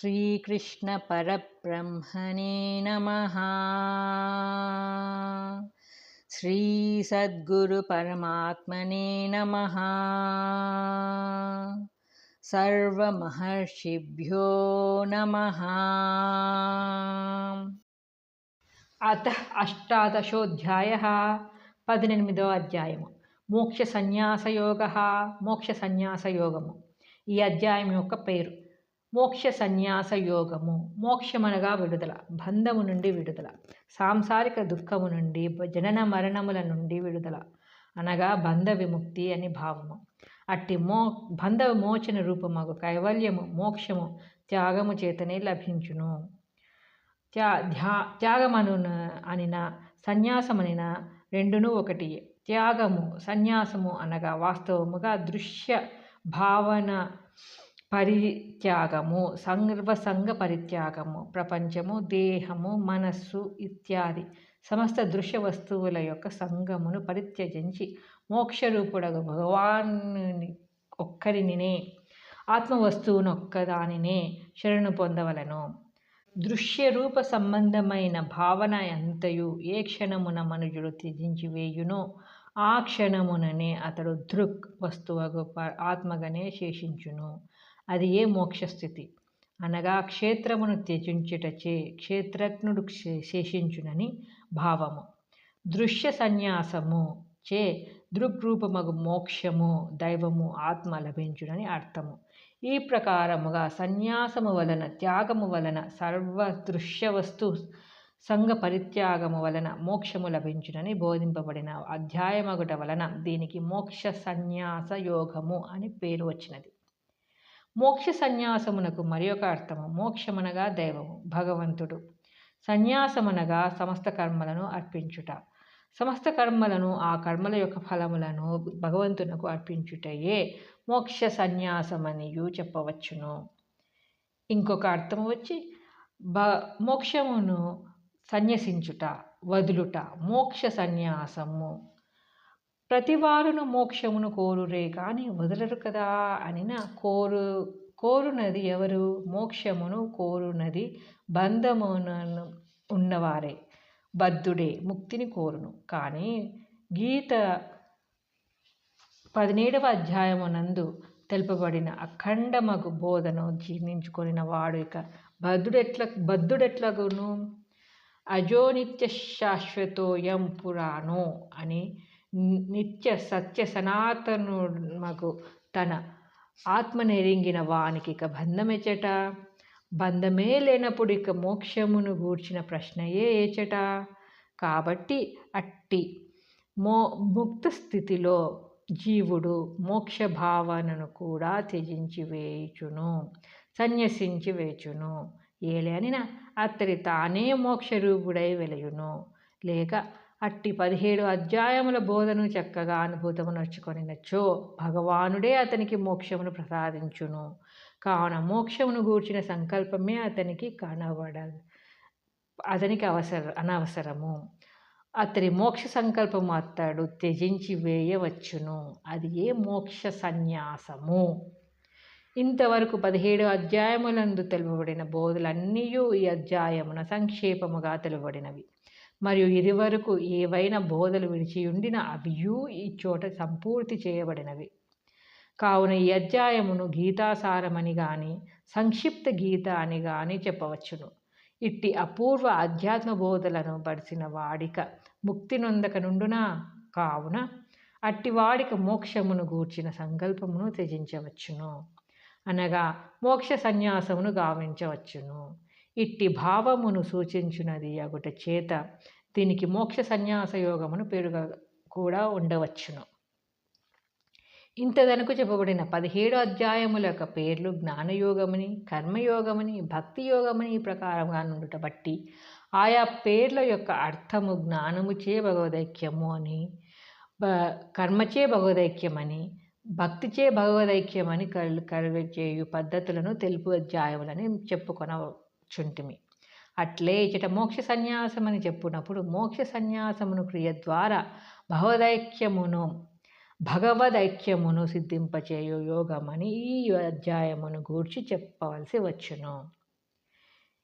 श्रीकृष्णपरब्रह्मणे नमः श्रीसद्गुरुपरमात्मने नमः सर्वमहर्षिभ्यो नमः అత అష్టాదశోధ్యాయ పద్దెనిమిదో అధ్యాయము మోక్ష సన్యాసయోగ మోక్ష సన్యాసయోగము ఈ అధ్యాయం యొక్క పేరు మోక్ష సన్యాస యోగము. మోక్షమనగా విడుదల. బంధము నుండి విడుదల. సాంసారిక దుఃఖము నుండి జనన మరణముల నుండి విడుదల. అనగా బంధ విముక్తి అని భావము. అట్టి మో బంధ విమోచన రూపమగు కైవల్యము మోక్షము త్యాగము చేతనే లభించును. త్యా ధ్యా త్యాగమను అనిన సన్యాసమనిన రెండును ఒకటి త్యాగము సన్యాసము అనగా వాస్తవముగా దృశ్య భావన పరిత్యాగము సర్వసంగ పరిత్యాగము ప్రపంచము దేహము మనస్సు ఇత్యాది సమస్త దృశ్య వస్తువుల యొక్క సంగమును పరిత్యజించి మోక్షరూపుడగు భగవాను ఒక్కరినినే ఆత్మవస్తువునొక్కదానినే శరణు పొందవలను. దృశ్య రూప సంబంధమైన భావన ఎంతయు ఏ క్షణమున మనుజుడు త్యజించి వేయునో ఆ క్షణముననే అతడు దృక్ వస్తువగు ఆత్మగానే శేషించును. అది ఏ మోక్షస్థితి? అనగా క్షేత్రమును త్యజించుటచే క్షేత్రజ్ఞుడు శేషించునని భావము. దృశ్య సన్యాసము చే దృగ్రూపమగు మోక్షము దైవము ఆత్మ లభించునని అర్థము. ఈ ప్రకారముగా సన్యాసము వలన త్యాగము వలన సర్వ దృశ్య వస్తు సంఘ పరిత్యాగము వలన మోక్షము లభించునని బోధింపబడిన అధ్యాయమగుట వలన దీనికి మోక్ష సన్యాస యోగము అని పేరు వచ్చినది. మోక్ష సన్యాసమునకు మరి ఒక అర్థము. మోక్షమనగా దైవము భగవంతుడు. సన్యాసమనగా సమస్త కర్మలను అర్పించుట. సమస్త కర్మలను ఆ కర్మల యొక్క ఫలములను భగవంతునకు అర్పించుటయే మోక్ష సన్యాసమనియు చెప్పవచ్చును. ఇంకొక అర్థం వచ్చి బ మోక్షమును సన్యసించుట వదులుట. మోక్ష సన్యాసము. ప్రతివారును మోక్షమును కోరురే కానీ వదలరు కదా అనిన కోరు కోరునది ఎవరు? మోక్షమును కోరునది బంధమును ఉన్నవారే. బద్ధుడే ముక్తిని కోరును. కానీ గీత పదిహేడవ అధ్యాయమునందు తెలుపబడిన అఖండమగు బోధను జీర్ణించుకొనిన వాడు ఇక బద్ధుడెట్ల బద్ధుడెట్లగును? అజోనిత్య శాశ్వతోయం పురాణో అని నిత్య సత్య సనాతనుమగు తన ఆత్మనెరింగిన వానికి ఇక బంధమెచ్చట బంధమే లేనప్పుడు ఇక మోక్షమును గూర్చిన ప్రశ్నయే ఏచట కాబట్టి అట్టి మో ముక్త స్థితిలో జీవుడు మోక్ష భావనను కూడా త్యజించి వేయుచును సన్యసించి వేచును. ఏలేనిన అతడి తానే మోక్షరూపుడై వెలయును. లేక అట్టి పదిహేడు అధ్యాయముల బోధను చక్కగా అనుభూతము నచ్చుకొనినచ్చో భగవానుడే అతనికి మోక్షమును ప్రసాదించును. కావున మోక్షమును గూర్చిన సంకల్పమే అతనికి కనబడ అతనికి అవసర అనవసరము. అతని మోక్ష సంకల్పము అతడు త్యజించి వేయవచ్చును. అది ఏ మోక్ష సన్యాసము? ఇంతవరకు పదిహేడు అధ్యాయములందు తెలుపబడిన బోధులన్నీ ఈ అధ్యాయమున సంక్షేపముగా తెలుపబడినవి. మరియు ఇదివరకు ఏవైనా బోధలు విడిచి ఉండిన అవియూ ఈ చోట సంపూర్తి చేయబడినవి. కావున ఈ అధ్యాయమును గీతాసారమని గాని సంక్షిప్త గీత అని గాని చెప్పవచ్చును. ఇట్టి అపూర్వ అధ్యాత్మ బోధలను పడిసిన వాడిక ముక్తి నొందక నుండునా? కావున అట్టి వాడిక మోక్షమును గూర్చిన సంకల్పమును త్యజించవచ్చును. అనగా మోక్ష సన్యాసమును గావించవచ్చును. ఇట్టి భావమును సూచించున్నది అగుట చేత దీనికి మోక్ష సన్యాస యోగమును పేరుగా కూడా ఉండవచ్చును. ఇంతదనుకు చెప్పబడిన పదిహేడు అధ్యాయముల యొక్క పేర్లు జ్ఞానయోగమని కర్మయోగమని భక్తి యోగమని ప్రకారంగా నుండుట బట్టి ఆయా పేర్ల యొక్క అర్థము జ్ఞానముచే భగవదైక్యము అని కర్మచే భగవదైక్యమని భక్తిచే భగవదైక్యమని కళ్ళు కరువు చేయు పద్ధతులను తెలుపు అధ్యాయములని చుంటిమి. అట్లే ఇచ్చట మోక్ష సన్యాసమని చెప్పునప్పుడు మోక్ష సన్యాసమును క్రియ ద్వారా భగవదైక్యమును భగవదైక్యమును సిద్ధింపచేయు యోగమని ఈ అధ్యాయమును గూర్చి చెప్పవలసి వచ్చును.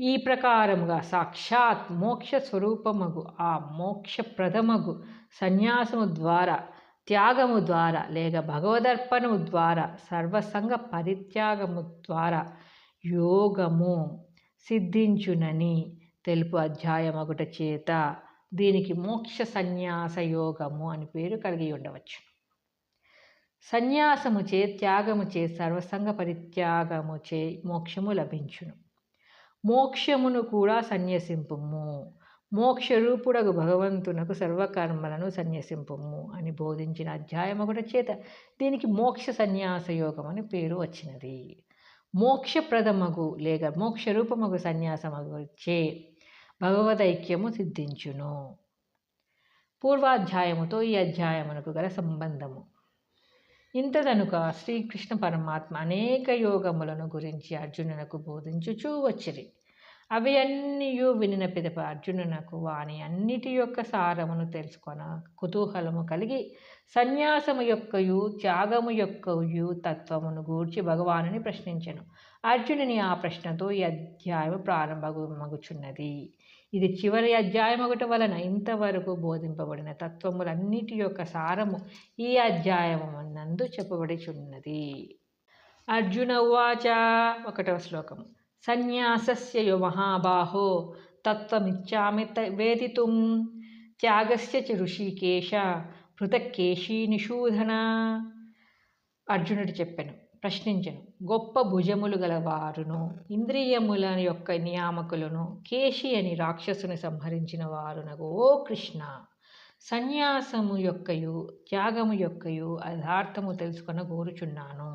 ఈ ప్రకారముగా సాక్షాత్ మోక్ష స్వరూపమగు ఆ మోక్షప్రదమగు సన్యాసము ద్వారా త్యాగము ద్వారా లేక భగవదర్పణము ద్వారా సర్వసంగ పరిత్యాగము ద్వారా యోగము సిద్ధించునని తెలుపు అధ్యాయమగుట చేత దీనికి మోక్ష సన్యాస యోగము అని పేరు కలిగి ఉండవచ్చు. సన్యాసము చే త్యాగము చే సర్వసంగ పరిత్యాగము చే మోక్షము లభించును. మోక్షమును కూడా సన్యసింపుము. మోక్షరూపుడగు భగవంతునకు సర్వకర్మలను సన్యసింపుము అని బోధించిన అధ్యాయం ఒకటి చేత దీనికి మోక్ష సన్యాస యోగం అని పేరు వచ్చినది. మోక్షప్రదమగు లేక మోక్షరూపమగు సన్యాసమగు చే భగవదైక్యము సిద్ధించును. పూర్వాధ్యాయముతో ఈ అధ్యాయమునకు గల సంబంధము. ఇంతదనుక శ్రీకృష్ణ పరమాత్మ అనేక యోగములను గురించి అర్జునునకు బోధించుచూ వచ్చిరి. అవి అన్నీయు వినిన పిదప అర్జునునకు వాని అన్నిటి యొక్క సారమును తెలుసుకొన కుతూహలము కలిగి సన్యాసము యొక్కయు త్యాగము యొక్కయు తత్వమును గూర్చి భగవానుని ప్రశ్నించను. అర్జునుని ఆ ప్రశ్నతో ఈ అధ్యాయము ప్రారంభమగుచున్నది ఇది చివరి అధ్యాయం ఒకటి వలన ఇంతవరకు బోధింపబడిన తత్వములన్నిటి యొక్క సారము ఈ అధ్యాయము నందు చెప్పబడిచున్నది. అర్జున ఉవాచ ఒకటవ శ్లోకము. సన్యాసస్య యో మహాబాహో తత్వమిచ్చామి వేదితుం. త్యాగస్య చ ఋషికేశ పృథక్కేశీ నిషూధన అర్జునుడు చెప్పెను ప్రశ్నించెను గొప్ప భుజములు గలవారును ఇంద్రియముల యొక్క నియామకులను కేశి అని రాక్షసుని సంహరించిన వారునకు ఓ కృష్ణ. సన్యాసము యొక్కయు త్యాగము యొక్కయు యథార్థము తెలుసుకొని కోరుచున్నాను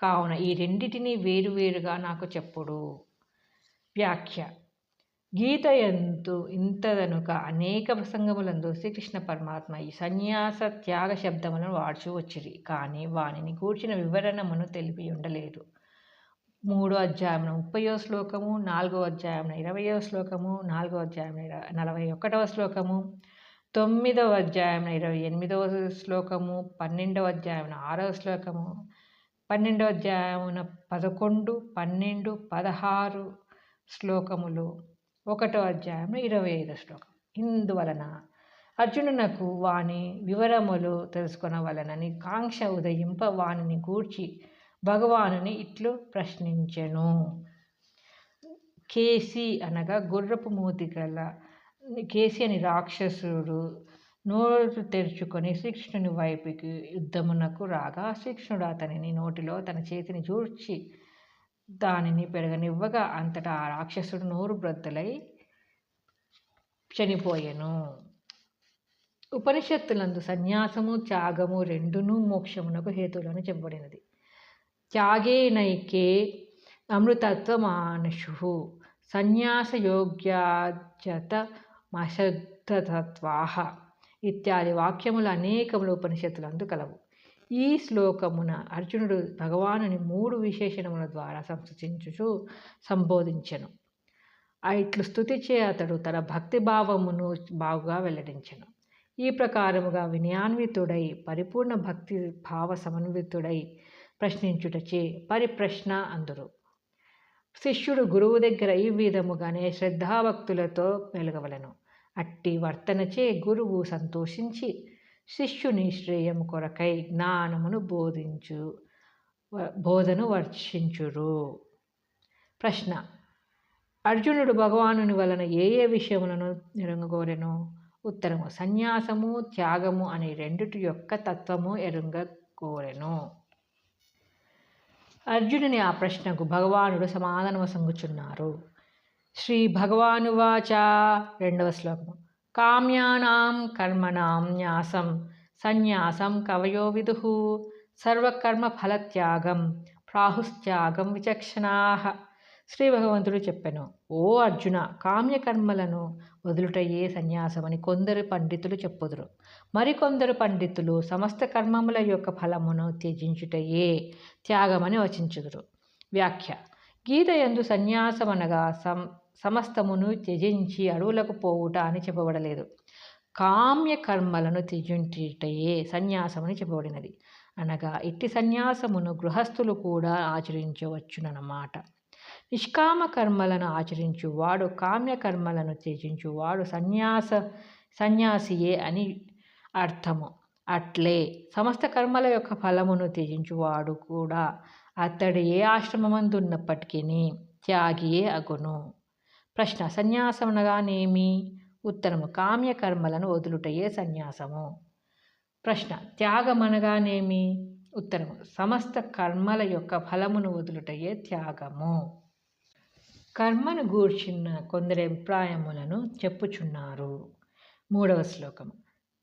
కావున ఈ రెండిటిని వేరువేరుగా నాకు చెప్పుడు. వ్యాఖ్య. గీత ఎంతు ఇంతదనుక అనేక ప్రసంగములందు శ్రీకృష్ణ పరమాత్మ ఈ సన్యాస త్యాగ శబ్దములను వాడుచు వచ్చిరి. కానీ వానిని కూర్చిన వివరణమును తెలిపి ఉండలేదు మూడో అధ్యాయం ముప్పయో శ్లోకము నాలుగో అధ్యాయం ఇరవయో శ్లోకము నాలుగో అధ్యాయం నలభై ఒకటవ శ్లోకము తొమ్మిదవ అధ్యాయం ఇరవై ఎనిమిదవ శ్లోకము పన్నెండవ అధ్యాయం ఆరవ శ్లోకము పన్నెండో అధ్యాయమున పదకొండు పన్నెండు పదహారు శ్లోకములు. ఒకటో అధ్యాయంలో ఇరవై ఐదో శ్లోకం. ఇందువలన అర్జునునకు వాని వివరములు తెలుసుకొనవలనని కాంక్ష ఉదయింప వానిని గూర్చి భగవానుని ఇట్లు ప్రశ్నించెను. కేసి అనగా గుర్రపు మూతి గల కేసి అని రాక్షసుడు నోరు తెరుచుకొని శిక్షణుని వైపుకి యుద్ధమునకు రాగా శిక్షణుడు అతనిని నోటిలో తన చేతిని జూర్చి దానిని పెరగనివ్వగా అంతటా ఆ రాక్షసుడు నోరు బ్రద్దలై చనిపోయెను. ఉపనిషత్తులందు సన్యాసము త్యాగము రెండును మోక్షమునకు హేతువులను చెప్పబడినది. త్యాగేనైకే అమృతత్వమానషు. సన్యాసయోగ్యాచత మశద్ధతత్వాహ ఇత్యాది వాక్యములు అనేకములు ఉపనిషత్తులందు కలవు ఈ శ్లోకమున అర్జునుడు భగవానుని మూడు విశేషణముల ద్వారా సంస్థించుచు సంబోధించెను. ఇట్లు స్థుతి చే అతడు తన భక్తి భావమును బాగుగా వెల్లడించెను. ఈ ప్రకారముగా వినయాన్వితుడై పరిపూర్ణ భక్తి భావ సమన్వితుడై ప్రశ్నించుటచే పరిప్రశ్న అందురు. శిష్యుడు గురువు దగ్గర ఈ విధముగానే శ్రద్ధాభక్తులతో మెలగవలను. అట్టి వర్తనచే గురువు సంతోషించి శిష్యుని శ్రేయము కొరకై జ్ఞానమును బోధించు బోధను వర్షించురు. ప్రశ్న అర్జునుడు భగవానుని వలన ఏ ఏ విషయములను ఎరుంగగోరెను? ఉత్తరము సన్యాసము త్యాగము అనే రెండిటి యొక్క తత్వము ఎరుంగకోరెను అర్జునుని ఆ ప్రశ్నకు భగవానుడు సమాధానము సంగుచున్నారు. శ్రీ భగవానువాచ రెండవ శ్లోకము. కామ్యానాం కర్మణాం న్యాసం సన్యాసం కవయో విదు సర్వకర్మ ఫలత్యాగం ప్రాహుస్త్యాగం విచక్షణా. శ్రీ భగవంతుడు చెప్పాను ఓ అర్జున కామ్యకర్మలను వదులుటయే సన్యాసమని కొందరు పండితులు చెప్పుదురు. మరికొందరు పండితులు సమస్త కర్మముల యొక్క ఫలమును త్యజించుటయే త్యాగమని వచించుదురు. వ్యాఖ్య గీత ఎందు సన్యాసమనగా సం సమస్తమును త్యజించి అడవులకు పోవుట అని చెప్పబడలేదు. కామ్య కర్మలను త్యజించుటయే సన్యాసమని చెప్పబడినది. అనగా ఇట్టి సన్యాసమును గృహస్థులు కూడా ఆచరించవచ్చునన్నమాట. నిష్కామ కర్మలను ఆచరించువాడు కామ్య కర్మలను త్యజించువాడు సన్యాస సన్యాసియే అని అర్థము. అట్లే సమస్త కర్మల యొక్క ఫలమును త్యజించువాడు కూడా అతడు ఏ ఆశ్రమమందున్నప్పటికీ త్యాగియే అగును. ప్రశ్న సన్యాసం అనగానేమి? ఉత్తరము కామ్యకర్మలను వదులుటయే సన్యాసము. ప్రశ్న త్యాగం అనగానేమి? ఉత్తరము సమస్త కర్మల యొక్క ఫలమును వదులుటయే త్యాగము. కర్మను గూర్చిన కొందరి అభిప్రాయములను చెప్పుచున్నారు. మూడవ శ్లోకం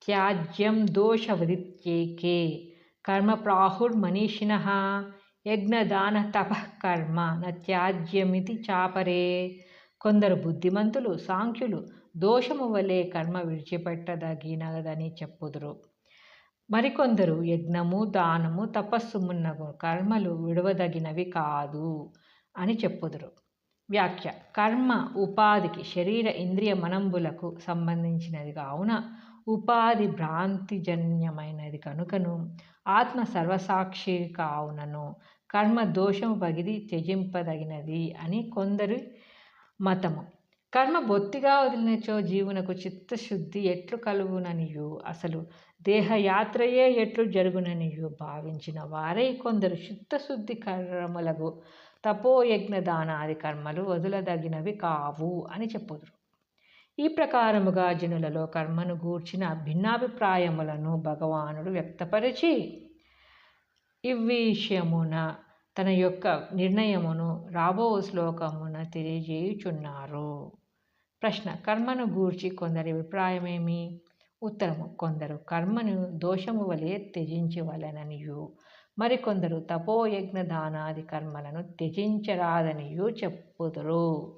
త్యాజ్యం దోషవదిత్యేకే కర్మ ప్రాహుర్మనీషిణ యజ్ఞదాన తప కర్మ న త్యాజ్యమితి చాపరే కొందరు బుద్ధిమంతులు సాంఖ్యులు దోషము వలె కర్మ విడిచిపెట్టదగినదని చెప్పుదురు. మరికొందరు యజ్ఞము దానము తపస్సు మున్నగు కర్మలు విడవదగినవి కాదు అని చెప్పుదురు. వ్యాఖ్య కర్మ ఉపాధికి శరీర ఇంద్రియ మనంబులకు సంబంధించినది కావున ఉపాధి భ్రాంతిజన్యమైనది కనుకను ఆత్మ సర్వసాక్షి కావునను కర్మ దోషము పగిది త్యజింపదగినది అని కొందరు మతము. కర్మ బొత్తిగా వదిలినచో జీవునకు చిత్తశుద్ధి ఎట్లు కలుగుననియు? అసలు దేహయాత్రయే ఎట్లు జరుగుననియు? భావించిన వారై కొందరు చిత్తశుద్ధి కర్మలకు తపోయజ్ఞ దానాది కర్మలు వదులదగినవి కావు అని చెప్పుదురు. ఈ ప్రకారముగా జనులలో కర్మను గూర్చిన భిన్నాభిప్రాయములను భగవానుడు వ్యక్తపరిచి ఈ విషయమున తన యొక్క నిర్ణయమును రాబో శ్లోకమున తెలియజేయుచున్నారు. ప్రశ్న కర్మను గూర్చి కొందరి అభిప్రాయమేమి? ఉత్తరము కొందరు కర్మను దోషము వలె త్యజించవలననియు మరికొందరు తపోయజ్ఞ దానాది కర్మలను త్యజించరాదనియు చెప్పుదురు.